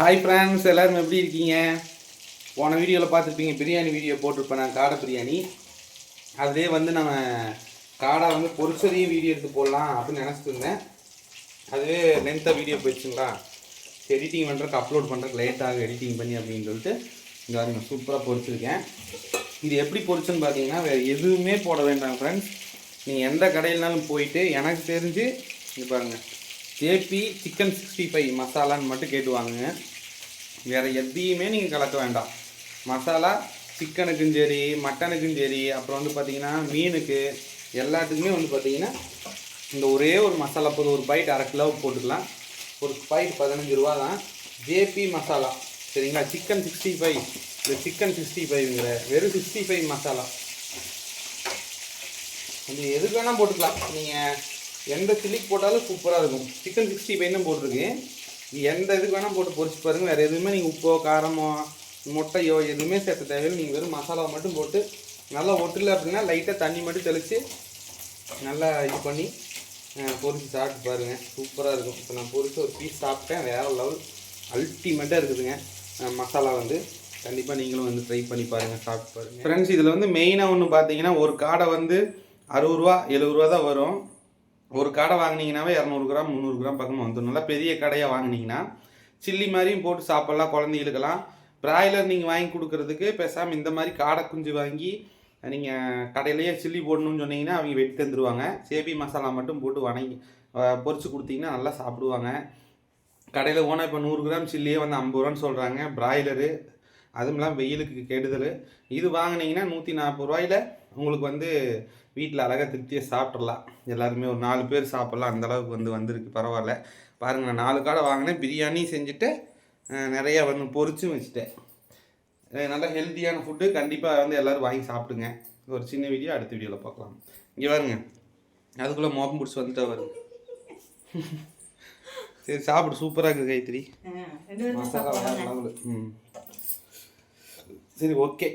Hi friends எல்லாரும் எப்படி இருக்கீங்க? போன வீடியோவில் பார்த்துருப்பீங்க பிரியாணி வீடியோ போட்டிருப்பேன் நான் காடை பிரியாணி. அதிலே வந்து நம்ம காடை வந்து பொரிச்சதையும் வீடியோ எடுத்து போடலாம் அப்படின்னு நினச்சிட்டு இருந்தேன். அதுவே லென்த்தாக வீடியோ போயிடுச்சுங்களா? எடிட்டிங் பண்ணுறதுக்கு அப்லோட் பண்ணுறதுக்கு லேட்டாக எடிட்டிங் பண்ணி அப்படின்னு சொல்லிட்டு. இங்கே பாருங்க சூப்பராக பொரிச்சிருக்கேன். இது எப்படி பொரிச்சுன்னு பார்த்தீங்கன்னா வேறு எதுவுமே போட வேண்டாம் ஃப்ரெண்ட்ஸ் நீங்கள் எந்த கடையிலனாலும் போயிட்டு எனக்கு தெரிஞ்சு இது பாருங்கள் ஜேபி சிக்கன் சிக்ஸ்டி ஃபைவ் மசாலான்னு மட்டும் கேட்டு வாங்குங்க வேறு எதையுமே நீங்கள் கலக்க வேண்டாம். மசாலா சிக்கனுக்கும் சரி மட்டனுக்கும் சரி அப்புறம் வந்து பார்த்திங்கன்னா மீனுக்கு எல்லாத்துக்குமே வந்து பார்த்திங்கன்னா இந்த ஒரே ஒரு மசாலா போதும். ஒரு பைட் அரை கிலோ போட்டுக்கலாம். ஒரு பைட் பதினஞ்சு ரூபா தான். ஜேபி மசாலா சரிங்களா? சிக்கன் சிக்ஸ்டி ஃபைவ் இந்த சிக்கன் சிக்ஸ்டி ஃபைவ்ங்கிற வெறும் சிக்ஸ்டி ஃபைவ் மசாலா. நீங்கள் எதுக்கு வேணால் போட்டுக்கலாம். நீங்கள் எந்த சில்லிக்கு போட்டாலும் சூப்பராக இருக்கும். சிக்கன் சிக்ஸ்டி ஃபைவ் தான் போட்டிருக்கு. எந்த இதுக்கு வேணால் போட்டு பொறிச்சு பாருங்கள் வேறு எதுவுமே நீங்கள் உப்போ காரமோ முட்டையோ எதுவுமே சேர்த்த தேவையில்லை. நீங்கள் வெறும் மசாலாவை மட்டும் போட்டு நல்லா ஒட்டல அப்படின்னா லைட்டாக தண்ணி மட்டும் தெளித்து நல்லா இது பண்ணி பொறிச்சு சாப்பிட்டு பாருங்கள் சூப்பராக இருக்கும். இப்போ நான் பொறிச்சு ஒரு பீஸ் சாப்பிட்டேன். வேறு லெவல் அல்டிமேட்டாக இருக்குதுங்க. மசாலா வந்து. கண்டிப்பாக நீங்களும் வந்து ட்ரை பண்ணி பாருங்கள் சாப்பிட்டு பாருங்கள் ஃப்ரெண்ட்ஸ் இதில் வந்து மெயினாக ஒன்று பார்த்தீங்கன்னா ஒரு காடை வந்து அறுபது ரூபா எழுபது ரூபா தான் வரும். ஒரு கடை வாங்குனீங்கன்னாவே இரநூறு கிராம் முந்நூறு கிராம் பக்கமாக வந்துடும் நல்லா பெரிய கடையாக வாங்கினீங்கன்னா சில்லி மாதிரியும் போட்டு சாப்பிட்லாம் குழந்தைகளுக்கெல்லாம் பிராய்லர் நீங்கள் வாங்கி கொடுக்குறதுக்கு பேசாமல் இந்த மாதிரி காடை குஞ்சு வாங்கி நீங்கள் கடையிலேயே சில்லி போடணும்னு சொன்னீங்கன்னா அவங்க வெட்டி தந்துடுவாங்க சேபி மசாலா மட்டும் போட்டு வணங்கி பொறிச்சு கொடுத்தீங்கன்னா நல்லா சாப்பிடுவாங்க. கடையில் ஓனா இப்போ நூறு கிராம் சில்லியே வந்து ஐம்பது ரூபான்னு சொல்கிறாங்க பிராய்லரு அதுவும் இல்லாமல் வெயிலுக்கு கெடுதல். இது வாங்குனீங்கன்னா நூற்றி நாற்பது ரூபாயில உங்களுக்கு வந்து வீட்டில் அழகாக திருப்தியாக சாப்பிட்றலாம் எல்லாருமே ஒரு நாலு பேர் சாப்பிட்லாம். அந்த அளவுக்கு வந்து வந்திருக்கு. பரவாயில்ல. பாருங்க நான் நாலு காடை வாங்கினேன். பிரியாணி செஞ்சுட்டு நிறைய வந்து பொரிச்சும் வச்சுட்டேன். நல்ல ஹெல்த்தியான ஃபுட்டு கண்டிப்பாக வந்து எல்லோரும் வாங்கி சாப்பிடுங்க. ஒரு சின்ன வீடியோ அடுத்த வீடியோவில் பார்க்கலாம். இங்கே பாருங்க. அதுக்குள்ளே மோப்பம் பிடிச்சி வந்துட்டா வருங்க சரி சாப்பிடு. சூப்பராக இருக்குது கைத்திரி மசாலா. ம். சரி ஓகே